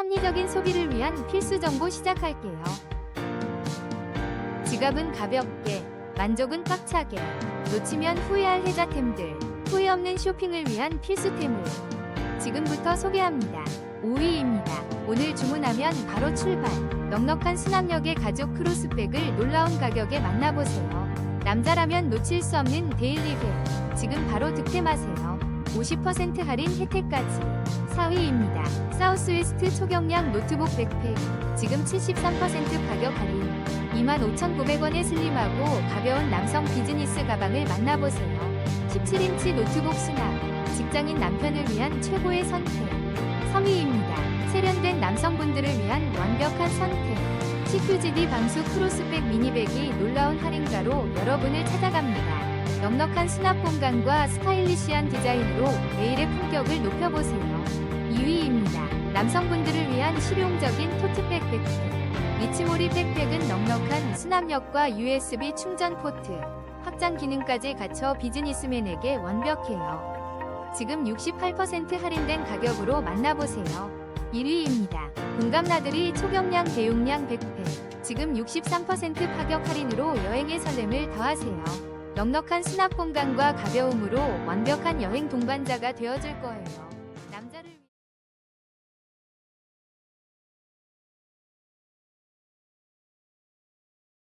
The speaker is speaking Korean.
합리적인 소비를 위한 필수 정보 시작할게요. 지갑은 가볍게, 만족은 꽉차게, 놓치면 후회할 혜자템들, 후회 없는 쇼핑을 위한 필수템을 지금부터 소개합니다. 5위입니다. 오늘 주문하면 바로 출발. 넉넉한 수납력의 가죽 크로스백을 놀라운 가격에 만나보세요. 남자라면 놓칠 수 없는 데일리백. 지금 바로 득템하세요. 50% 할인 혜택까지. 4위입니다. 사우스웨스트 초경량 노트북 백팩. 지금 73% 가격 할인. 25,900원에 슬림하고 가벼운 남성 비즈니스 가방을 만나보세요. 17인치 노트북 수납. 직장인 남편을 위한 최고의 선택. 3위입니다. 세련된 남성분들을 위한 완벽한 선택. CQGD 방수 크로스백 미니백이 놀라운 할인가로 여러분을 찾아갑니다. 넉넉한 수납 공간과 스타일리시한 디자인으로 매일의 품격을 높여보세요. 2위입니다. 남성분들을 위한 실용적인 토트백 백팩. 리치모리 백팩은 넉넉한 수납력과 USB 충전 포트, 확장 기능까지 갖춰 비즈니스맨에게 완벽해요. 지금 68% 할인된 가격으로 만나보세요. 1위입니다. 공감나들이 초경량 대용량 백팩. 지금 63% 파격 할인으로 여행의 설렘을 더하세요. 넉넉한 수납 공간과 가벼움으로 완벽한 여행 동반자가 되어줄 거예요.